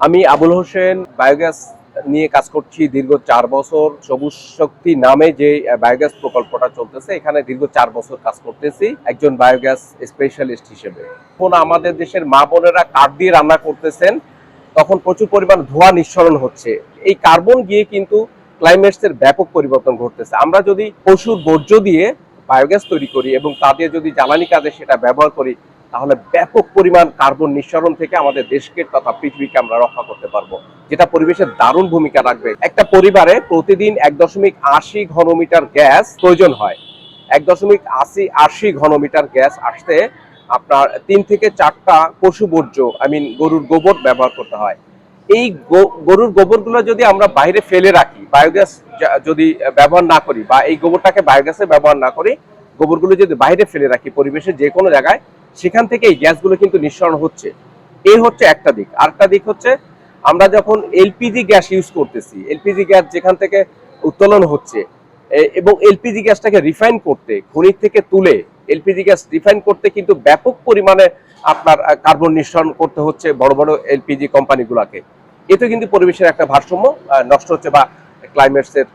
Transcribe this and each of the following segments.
আমি আবুল হোসেন বায়োগ্যাস নিয়ে কাজ করছি দীর্ঘ চার বছর। সবুজ শক্তি নামে যে বায়োগ্যাস প্রকল্পটা চলতেছে, এখানে দীর্ঘ চার বছর কাজ করতেছি একজন বায়োগ্যাস স্পেশালিস্ট হিসেবে। এখন আমাদের দেশের মা বোনেরা কাঠ দিয়ে রান্না করতেছেন, তখন প্রচুর পরিমাণ ধোঁয়া নিঃসরণ হচ্ছে। এই কার্বন গিয়ে কিন্তু ক্লাইমেটসের ব্যাপক পরিবর্তন ঘটতেছে। আমরা যদি পশুর বর্জ্য দিয়ে বায়োগ্যাস তৈরি করি এবং তা দিয়ে যদি জ্বালানি কাজে সেটা ব্যবহার করি তাহলে ব্যাপক পরিমাণ কার্বন নিঃসরণ থেকে আমাদের দেশকে তথা পৃথিবীকে আমরা রক্ষা করতে পারব, যেটা পরিবেশের দারুণ ভূমিকা রাখবে। একটা পরিবারে প্রতিদিন এক দশমিক আশি ঘনমিটার গ্যাস প্রয়োজন হয়। এক দশমিক আশি আশি ঘনমিটার গ্যাস আসতে আপনার তিন থেকে চারটা পশু বর্জ্য আই মিন গরুর গোবর ব্যবহার করতে হয়। এই গরুর গোবরগুলো যদি আমরা বাইরে ফেলে রাখি বায়োগ্যাস যদি ব্যবহার না করি বা এই গোবরটাকে বায়োগ্যাসে ব্যবহার না করি, গোবরগুলো যদি বাইরে ফেলে রাখি পরিবেশের যে কোনো জায়গায় সেখান থেকে এই গ্যাসগুলো কিন্তু নিঃসরণ হচ্ছে। এই হচ্ছে একটা দিক। আরেকটা দিক হচ্ছে, আমরা যখন এলপিজি গ্যাস ইউজ করতেছি, এলপিজি গ্যাস যেখান থেকে উত্তোলন হচ্ছে এবং এলপিজি গ্যাসটাকে রিফাইন করতে খনি থেকে তুলে, এলপিজি গ্যাস রিফাইন করতে কিন্তু ব্যাপক পরিমাণে আপনার কার্বন নিঃসরণ করতে হচ্ছে বড় বড় এলপিজি কোম্পানিগুলোকে। এতে কিন্তু পরিবেশের একটা ভারসাম্য নষ্ট হচ্ছে বা ক্লাইমেটসের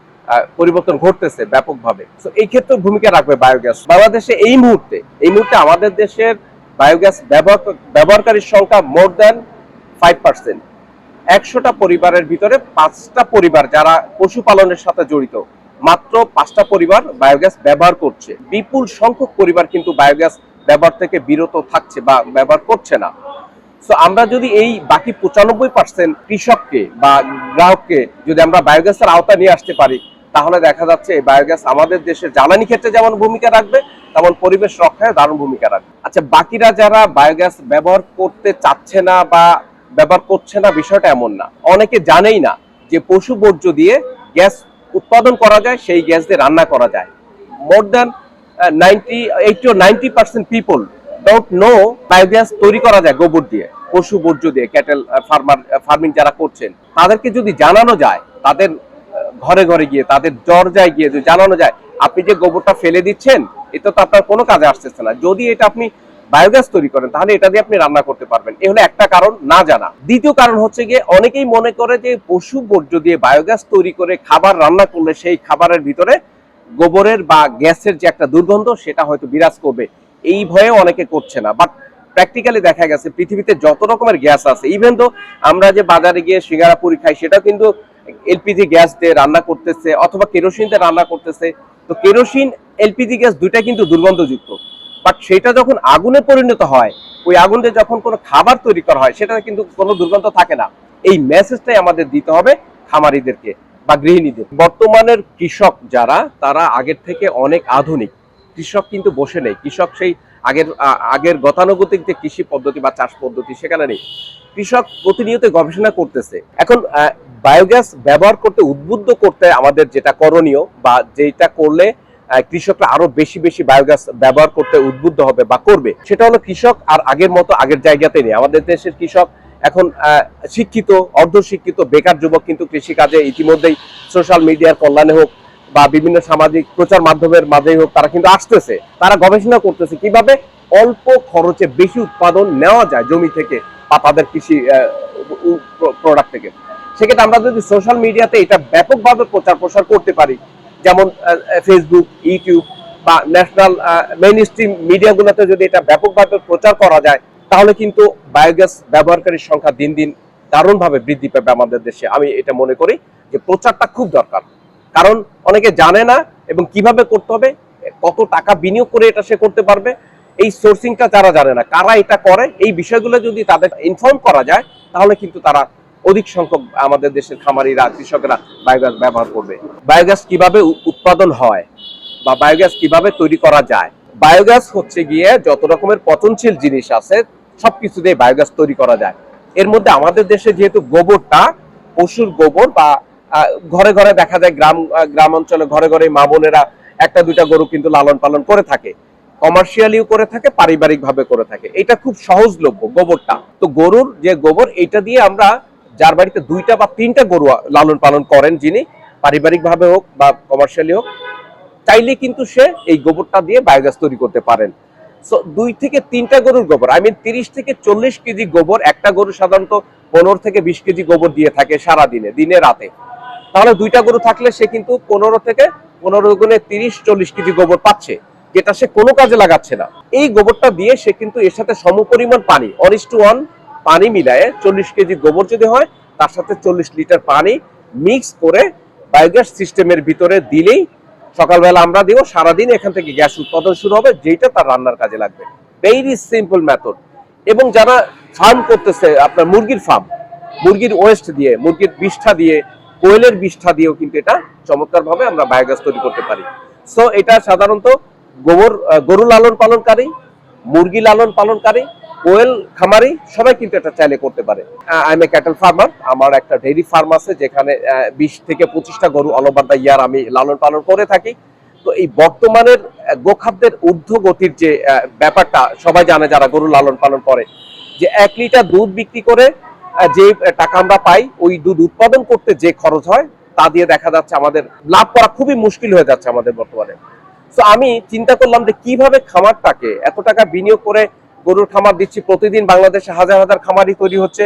পরিবর্তন ঘটতেছে ব্যাপকভাবে। তো এই ক্ষেত্রে ভূমিকা রাখবে বায়োগ্যাস বাংলাদেশে এই মুহূর্তে এই মুহূর্তে আমাদের দেশের বায়োগ্যাস ব্যবহারকারীর সংখ্যা মোর দ্যান ফাইভ পার্সেন্ট একশোটা পরিবারের ভিতরে পাঁচটা পরিবার যারা পশুপালনের সাথে জড়িত, মাত্র পাঁচটা পরিবার বায়োগ্যাস ব্যবহার করছে। বিপুল সংখ্যক পরিবার কিন্তু বায়োগ্যাস ব্যবহার থেকে বিরত থাকছে বা ব্যবহার করছে না। সো আমরা যদি এই বাকি পঁচানব্বই পার্সেন্ট কৃষককে বা গ্রাহককে যদি আমরা বায়োগ্যাসের আওতা নিয়ে আসতে পারি, তাহলে দেখা যাচ্ছে এই বায়োগ্যাস আমাদের দেশের জ্বালানি ক্ষেত্রে যেমন ভূমিকা রাখবে তেমন পরিবেশ রক্ষায় দারুণ ভূমিকা রাখবে আচ্ছা বাকিরা যারা বায়োগ্যাস ব্যবহার করতে চাচ্ছে না বা ব্যবহার করছে না, বিষয়টা এমন না। অনেকে জানেই না যে পশু বর্জ্য দিয়ে গ্যাস উৎপাদন করা যায়, সেই গ্যাস দিয়ে রান্না করা যায়। More than ninety eighty ninety percent people don't know biogas তৈরি করা যায় গোবর দিয়ে, পশু বর্জ্য দিয়ে ক্যাটেল ফার্মার ফার্মিং যারা করছেন। তাদেরকে যদি জানানো যায়, তাদের ঘরে ঘরে গিয়ে, তাদের দরজায় গিয়ে জানানো যায়, আপনি যে গোবরটা ফেলে দিচ্ছেন এটা তো আপনার কোনো কাজে আসতেছে না। যদি এটা আপনি বায়োগ্যাস তৈরি করেন, তাহলে এটা দিয়ে আপনি রান্না করতে পারবেন। এ হলো একটা কারণ না জানা। দ্বিতীয় কারণ হচ্ছে গিয়ে, অনেকেই মনে করে যে পশু বর্জ্য দিয়ে বায়োগ্যাস তৈরি করে খাবার রান্না করলে সেই খাবারের ভিতরে গোবরের বা গ্যাসের যে একটা দুর্গন্ধ, সেটা হয়তো বিরাজ করবে। এই ভয়ে অনেকে করছে না। বাট প্র্যাকটিক্যালি দেখা গেছে, পৃথিবীতে যত রকমের গ্যাস আছে ইভেন তো আমরা যে বাজারে গিয়ে সিঙ্গারা পুরি খাই সেটা কিন্তু এলপিজি গ্যাস দিয়ে রান্না করতেছে অথবা কেরোসিন দিয়ে রান্না করতেছে। তো কেরোসিন, এলপিজি গ্যাস দুইটা কিন্তু দুর্গন্ধযুক্ত। বাট সেটা যখন আগুনে পরিণত হয়, ওই আগুন যখন কোনো খাবার তৈরি করা হয় সেটা কিন্তু কোনো দুর্গন্ধ থাকে না। এই মেসেজটাই আমাদের দিতে হবে খামারিদেরকে বা গৃহিণীদের। বর্তমানের কৃষক যারা, তারা আগের থেকে অনেক আধুনিক। কৃষক কিন্তু বসে নেই। কৃষক সেই আগের আগের গতানুগতিক যে কৃষি পদ্ধতি বা চাষ পদ্ধতি, সেখানে নেই। কৃষক প্রতিনিয়ত গবেষণা করতেছে। এখন বায়োগ্যাস ব্যবহার করতে, উদ্বুদ্ধ করতে আমাদের যেটা করণীয় বা যেটা করলে কৃষকরা আরও বেশি বেশি বায়োগ্যাস ব্যবহার করতে উদ্বুদ্ধ হবে বা করবে, সেটা হলো কৃষক আর আগের মতো আগের জায়গাতে নেই। আমাদের দেশের কৃষক এখন শিক্ষিত, অর্ধশিক্ষিত, বেকার যুবক কিন্তু কৃষিকাজে ইতিমধ্যেই সোশ্যাল মিডিয়ার কল্যাণে হোক বা বিভিন্ন সামাজিক প্রচার মাধ্যমের মাঝেই হোক, তারা কিন্তু আসতেছে। তারা গবেষণা করতেছে কীভাবে অল্প খরচে বেশি উৎপাদন নেওয়া যায় জমি থেকে বা তাদের কৃষি প্রোডাক্ট থেকে। সেক্ষেত্রে আমরা যদি সোশ্যাল মিডিয়াতে এটা ব্যাপকভাবে প্রচার প্রসার করতে পারি, যেমন ফেসবুক ইউটিউব বা ন্যাশনাল মেইন স্ট্রিম মিডিয়াগুলোতে যদি এটা ব্যাপকভাবে প্রচার করা যায়, তাহলে কিন্তু বায়োগ্যাস ব্যবহারকারীর সংখ্যা দিন দিন দারুণভাবে বৃদ্ধি পাবে আমাদের দেশে। আমি এটা মনে করি যে প্রচারটা খুব দরকার। কারণ অনেকে জানে না এবং কীভাবে করতে হবে, কত টাকা বিনিয়োগ করে এটা সে করতে পারবে, এই সোর্সিংটা যারা জানে না, কারা এটা করে, এই বিষয়গুলো যদি তাদের ইনফর্ম করা যায়, তাহলে কিন্তু তারা অধিক সংখ্যক আমাদের দেশের খামারিরা কৃষকরা বায়োগ্যাস ব্যবহার করবে। বায়োগ্যাস কীভাবে উৎপাদন হয় বা বায়োগ্যাস কীভাবে তৈরি করা যায়? বায়োগ্যাস হচ্ছে গিয়ে যত রকমের পচনশীল জিনিস আছে, সবকিছু দিয়ে বায়োগ্যাস তৈরি করা যায়। এর মধ্যে আমাদের দেশে যেহেতু গোবরটা, পশুর গোবর বা ঘরে ঘরে দেখা যায় গ্রাম গ্রাম অঞ্চলে ঘরে ঘরে মা বোনেরা একটা দুইটা গরু কিন্তু লালন পালন করে থাকে। কমার্শিয়ালিও করে থাকে পারিবারিক ভাবে করে থাকে। এটা খুব সহজলভ্য গোবরটা। তো গরুর যে গোবর এটা দিয়ে আমরা যার বাড়িতে দুইটা বা তিনটা গরু লালন পালন করেন যিনি পারিবারিক ভাবে হোক বা কমার্শিয়ালি হোক, চাইলে কিন্তু সে এই গোবরটা দিয়ে বায়োগ্যাস তৈরি করতে পারেন। সো দুই থেকে তিনটা গরুর গোবর আই মিন তিরিশ থেকে চল্লিশ কেজি গোবর, একটা গরু সাধারণত পনেরো থেকে বিশ কেজি গোবর দিয়ে থাকে সারা দিনে দিনে রাতে। তাহলে দুইটা গরু থাকলে সে কিন্তু পনেরো থেকে পনেরো গুণে তিরিশ, চল্লিশ কেজি গোবর পাচ্ছে, যেটা সে কোনো কাজে লাগাচ্ছে না। এই গোবরটা দিয়ে সে কিন্তু এর সাথে সমপরিমাণ পানি অনিস টু ওয়ান পানি মিলায়ে চল্লিশ কেজি গোবর যদি হয়, তার সাথে চল্লিশ লিটার পানি মিক্স করে বায়োগ্যাস সিস্টেমের ভিতরে দিলেই সকালবেলা আমরা দিব, সারাদিন এখান থেকে গ্যাস উৎপাদন শুরু হবে যেটা তার রান্নার কাজে লাগবে। ভেরি সিম্পল মেথড এবং যারা ফার্ম করতেছে, আপনার মুরগির ফার্ম মুরগির ওয়েস্ট দিয়ে, মুরগির বিষ্ঠা দিয়ে, কোয়েলের বিষ্ঠা দিয়েও কিন্তু এটা চমৎকার ভাবে আমরা বায়োগ্যাস তৈরি করতে পারি। সো এটা সাধারণত গোবর গরু লালন পালনকারী, মুরগি লালন পালনকারী কোয়েল খামারি সবাই কিন্তু এটা চাইলে করতে পারে। এ ক্যাটেল ফার্মার আমার একটা ডেইরি ফার্ম আছে যেখানে বিশ থেকে পঁচিশটা গরু অল ইয়ার আমি লালন পালন করে থাকি। তো এই বর্তমানের গোখাদ্যের ঊর্ধ্বগতির যে ব্যাপারটা সবাই জানে যারা গরু লালন পালন করে, যে এক লিটার দুধ বিক্রি করে যে টাকা আমরা পাই, ওই দুধ উৎপাদন করতে যে খরচ হয়, তা দিয়ে দেখা যাচ্ছে আমাদের লাভ করা খুবই মুশকিল হয়ে যাচ্ছে আমাদের বর্তমানে। তো আমি চিন্তা করলাম যে কীভাবে খামারটাকে এত টাকা বিনিয়োগ করে গরুর খামার দিচ্ছি। প্রতিদিন বাংলাদেশে হাজার হাজার খামারই তৈরি হচ্ছে।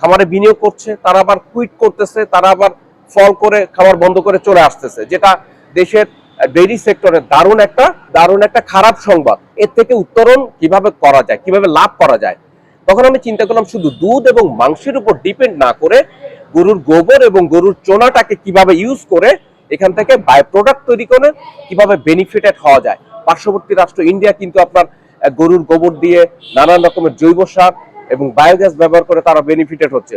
খামারে বিনিয়োগ করছে, তারা আবার কুইট করতেছে, তারা আবার ফল করে খামার বন্ধ করে চলে আসতেছে, যেটা দেশের ডেইরি সেক্টরে দারুণ একটা দারুণ একটা খারাপ সংবাদ। এর থেকে উত্তরণ কীভাবে করা যায়, কীভাবে লাভ করা যায়? তখন আমি চিন্তা করলাম, শুধু দুধ এবং মাংসের উপর ডিপেন্ড না করে গরুর গোবর এবং গরুর চোনাটাকে কীভাবে ইউজ করে এখান থেকে বাই প্রোডাক্ট তৈরি করে কীভাবে বেনিফিটেড হওয়া যায়। পার্শ্ববর্তী রাষ্ট্র ইন্ডিয়া কিন্তু আপনার গরুর গোবর দিয়ে নানান রকমের জৈব সার এবং বায়োগ্যাস ব্যবহার করে তারা বেনিফিটেড হচ্ছে।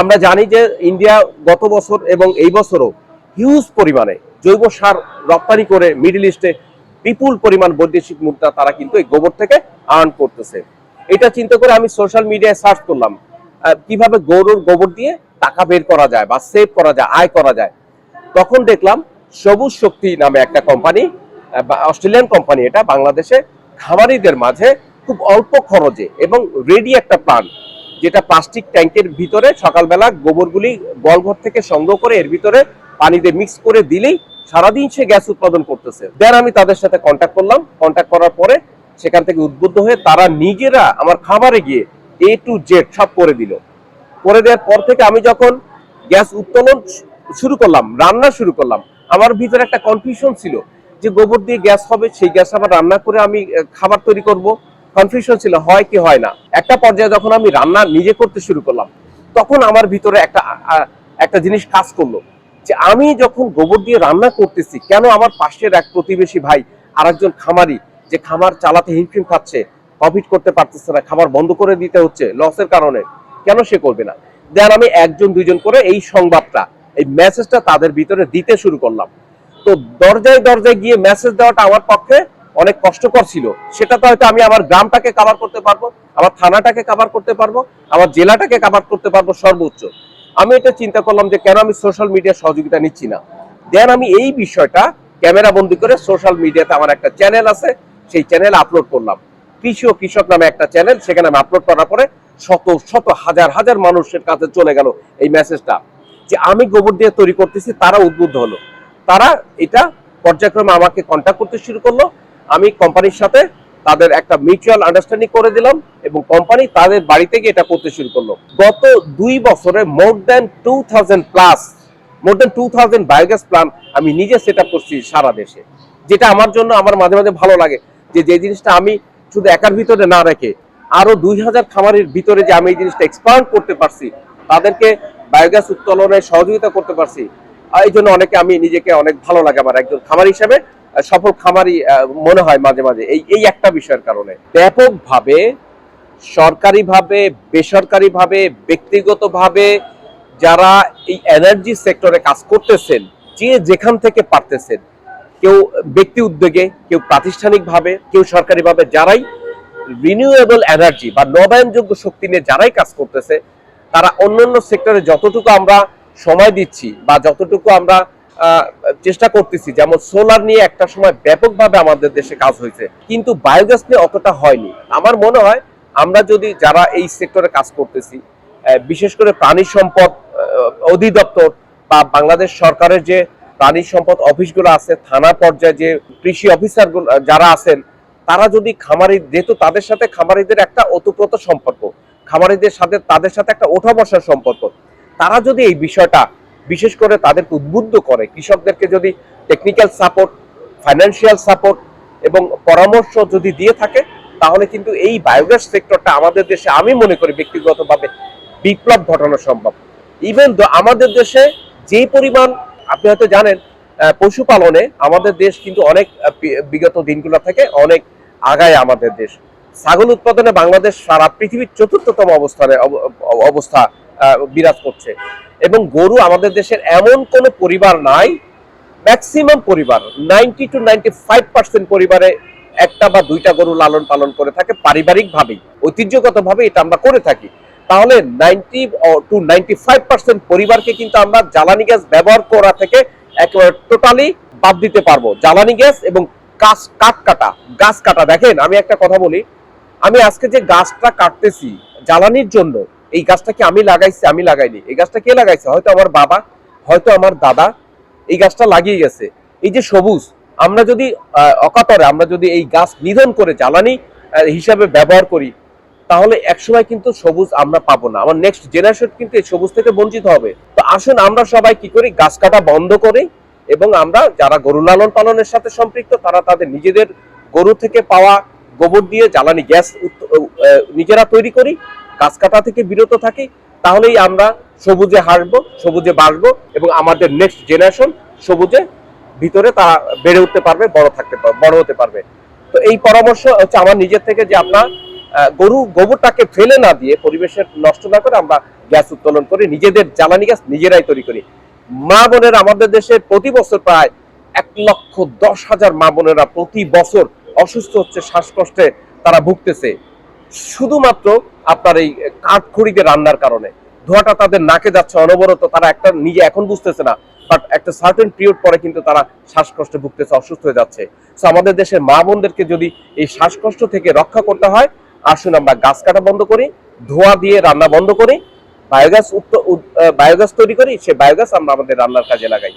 আমরা জানি যে ইন্ডিয়া গত বছর এবং এই বছরও হিউজ পরিমাণে জৈব সার রপ্তানি করে মিডল ইস্টে বিপুল পরিমাণ বৈদেশিক মুদ্রা তারা কিন্তু এই গোবর থেকে আর্ন করতেছে। এটা চিন্তা করে আমি সোশ্যাল মিডিয়ায় সার্চ করলাম কীভাবে গরুর গোবর দিয়ে টাকা বের করা যায় বা সেভ করা যায়, আয় করা যায়। তখন দেখলাম সবুজ শক্তি নামে একটা কোম্পানি অস্ট্রেলিয়ান কোম্পানি এটা, বাংলাদেশে খামারিদের মাঝে খুব অল্প খরচে এবং রেডি একটা প্ল্যান যেটা প্লাস্টিক ট্যাঙ্কের ভিতরে সকালবেলা গোবরগুলি গলঘর থেকে সংগ্রহ করে এর ভিতরে পানিতে মিক্স করে দিলেই সারাদিন সে গ্যাস উৎপাদন করতেছে। দেন আমি তাদের সাথে কন্ট্যাক্ট করলাম। কন্ট্যাক্ট করার পরে সেখান থেকে উদ্বুদ্ধ হয়ে তারা নিজেরা আমার খামারে গিয়ে এ টু জেড সব করে দিল। করে দেওয়ার পর থেকে আমি যখন গ্যাস উত্তোলন শুরু করলাম, রান্না শুরু করলাম, আমার ভিতরে একটা কনফিউশন ছিল যে গোবর দিয়ে গ্যাস হবে, সেই গ্যাস আবার রান্না করে আমি খাবার তৈরি করব। কনফিউশন ছিল, হয় কি হয় না? একটা পর্যায়ে যখন আমি রান্না নিজে করতে শুরু করলাম, তখন আমার ভিতরে একটা একটা জিনিস কাজ করল। যে আমি যখন গোবর দিয়ে রান্না করতেছি, কেন আমার পাশের এক প্রতিবেশী ভাই, আরেকজন খামারি, যে খামার চালাতে হিমশিম খাচ্ছে প্রফিট করতে পারতেছে না খাবার বন্ধ করে দিতে হচ্ছে লসের কারণে, কেন সে করবে না? দেন আমি একজন, দুইজন করে এই সংবাদটা, এই মেসেজটা তাদের ভিতরে দিতে শুরু করলাম। তো দরজায় দরজায় গিয়ে মেসেজ দেওয়াটা আমার পক্ষে অনেক কষ্টকর ছিল। সেটা তো হয়তো আমি আমার গ্রামটাকে কাভার করতে পারব, আমার থানাটাকে কাভার করতে পারব, আমার জেলাটাকে কাভার করতে পারব সর্বোচ্চ। আমি এটা চিন্তা করলাম যে কেন আমি সোশ্যাল মিডিয়ার সহযোগিতা নিচ্ছি না। দেন আমি এই বিষয়টা ক্যামেরা বন্দি করে সোশ্যাল মিডিয়াতে আমার একটা চ্যানেল আছে, সেই চ্যানেল আপলোড করলাম। কৃষি ও কৃষক নামে একটা চ্যানেল সেখানে আমি আপলোড করার পরে শত শত, হাজার হাজার মানুষের কাছে চলে গেল এই মেসেজটা যে আমি গোবর দিয়ে তৈরি করতেছি, তারা উদ্বুদ্ধ হলো। তারা এটা পর্যায়ক্রমে আমাকে কন্ট্যাক্ট করতে শুরু করল। আমি কোম্পানির সাথে তাদের একটা মিউচুয়াল আন্ডারস্ট্যান্ডিং করে দিলাম এবং কোম্পানি তাদের বাড়িতে গিয়ে এটা করতে শুরু করল। গত দুই বছরে more than two plus more than two thousand biogas plan আমি নিজে সেট আপ করছি সারা দেশে। যেটা আমার জন্য আমার মাঝে মাঝে ভালো লাগে যে যে জিনিসটা আমি শুধু একার ভিতরে না রেখে আরও দুই হাজার খামারের ভিতরে যে আমি এই জিনিসটা এক্সপান্ড করতে পারছি, তাদেরকে বায়োগ্যাস উত্তোলনে সহযোগিতা করতে পারছি এই জন্য অনেকে আমি নিজেকে অনেক ভালো লাগে আমার একজন খামার হিসেবে। সফল খামারি মনে হয় মাঝে মাঝে। এই এই একটা বিষয়ের কারণে। ব্যাপকভাবে, সরকারিভাবে, বেসরকারিভাবে, ব্যক্তিগতভাবে যারা এই এনার্জি সেক্টরে কাজ করতেছেন, যে যেখান থেকে পারতেছেন, কেউ ব্যক্তি উদ্যোগে, কেউ প্রাতিষ্ঠানিকভাবে, কেউ সরকারিভাবে যারাই রিনিউয়েবল এনার্জি বা নবায়নযোগ্য শক্তি নিয়ে যারাই কাজ করতেছে, তারা অন্যান্য সেক্টরে যতটুকু আমরা সময় দিচ্ছি বা যতটুকু আমরা চেষ্টা করতেছি, যেমন সোলার নিয়ে একটা সময় ব্যাপকভাবে আমাদের দেশে কাজ হয়েছে, কিন্তু বায়োগ্যাস নিয়ে অতটা হয়নি। আমার মনে হয় আমরা যদি যারা এই সেক্টরে কাজ করতেছি বিশেষ করে প্রাণী সম্পদ অধিদপ্তর বা বাংলাদেশ সরকারের যে প্রাণী সম্পদ অফিসগুলো আছে থানা পর্যায়ে যে কৃষি অফিসার যারা আছেন, তারা যদি খামারি, যেহেতু তাদের সাথে খামারিদের একটা ওতপ্রোত সম্পর্ক, খামারিদের সাথে তাদের সাথে একটা ওঠা বসার সম্পর্ক তারা যদি এই বিষয়টা বিশেষ করে তাদেরকে উদ্বুদ্ধ করে, কৃষকদেরকে যদি টেকনিক্যাল সাপোর্ট ফাইন্যান্সিয়াল সাপোর্ট এবং পরামর্শ যদি দিয়ে থাকে, তাহলে কিন্তু এই বায়োগ্যাস সেক্টরটা আমাদের দেশে আমি মনে করি ব্যক্তিগতভাবে বিপ্লব ঘটানো সম্ভব। ইভেন আমাদের দেশে যে পরিমাণ, আপনি হয়তো জানেন পশুপালনে আমাদের দেশ কিন্তু অনেক বিগত দিনগুলো থেকে অনেক আগায় আমাদের দেশ। ছাগল উৎপাদনে বাংলাদেশ সারা পৃথিবীর চতুর্থতম অবস্থানে অব- অব- অবস্থা বিরাজ করছে। এবং গরু আমাদের দেশের এমন কোনো পরিবার নাই ম্যাক্সিমাম পরিবার ninety two ninety five percent পরিবারে একটা বা দুইটা গরু লালন পালন করে থাকে পারিবারিক ভাবেই ঐতিহ্যগত ভাবে এটা আমরা করে থাকি। তাহলে ninety two ninety five percent পরিবারকে কিন্তু আমরা জ্বালানি গ্যাস ব্যবহার করা থেকে একেবারে টোটালি বাদ দিতে পারব। জ্বালানি গ্যাস এবং গাছ কাঠ কাটা, গাছ কাটা। দেখেন, আমি একটা কথা বলি, আমি আজকে যে গাছটা কাটতেছি, জ্বালানির জন্য এই গাছটা কি আমি লাগাইছি? আমি লাগাইনি। এই গাছটা কে লাগাইছে? হয়তো আমার বাবা, হয়তো আমার দাদা এই গাছটা লাগিয়ে গেছে। এই যে সবুজ, আমরা যদি অকাতরে আমরা যদি এই গাছ নিধন করে জ্বালানি হিসাবে ব্যবহার করি, তাহলে একসময় কিন্তু সবুজ আমরা পাবো না। আমার নেক্সট জেনারেশন কিন্তু এই সবুজ থেকে বঞ্চিত হবে। তো আসুন আমরা সবাই কি করি? গাছ কাটা বন্ধ করি এবং আমরা যারা গরু লালন পালনের সাথে সম্পৃক্ত, তারা তাদের নিজেদের গরু থেকে পাওয়া গোবর দিয়ে জ্বালানি গ্যাস নিজেরা তৈরি করি। গাছ কাটা থেকে বিরত থাকি তাহলেই আমরা সবুজে হাসবো সবুজে বাসবো এবং আমাদের নেক্সট জেনারেশন সবুজে ভিতরে তারা বেড়ে উঠতে পারবে বড় থাকতে পারবে বড় হতে পারবে। তো এই পরামর্শ হচ্ছে আমার নিজের থেকে যে আহ, গরু গোবরটাকে ফেলে না দিয়ে পরিবেশের নষ্ট না করে আমরা গ্যাস উত্তোলন করি নিজেদের জ্বালানি গ্যাস নিজেরাই তৈরি করি। মা বোনের আমাদের দেশে প্রতি বছর প্রায় এক লক্ষ দশ হাজার মা বোনেরা প্রতি বছর অসুস্থ হচ্ছে শ্বাসকষ্টে তারা ভুগতেছে। শুধুমাত্র আপনার এই কাঠখড়িতে রান্নার কারণে। ধোঁয়াটা তাদের নাকে যাচ্ছে, অনবরত তারা একটা নিজে এখন বুঝতেছে না বাট একটা সার্টেন পিরিয়ড পরে কিন্তু তারা শ্বাসকষ্টে ভুগতেছে, অসুস্থ হয়ে যাচ্ছে। তো আমাদের দেশের মা বোনদেরকে যদি এই শ্বাসকষ্ট থেকে রক্ষা করতে হয়, আসুন আমরা গাছ কাটা বন্ধ করি, ধোঁয়া দিয়ে রান্না বন্ধ করি বায়োগ্যাস বায়োগ্যাস তৈরি করি, সে বায়োগ্যাস আমরা আমাদের রান্নার কাজে লাগাই।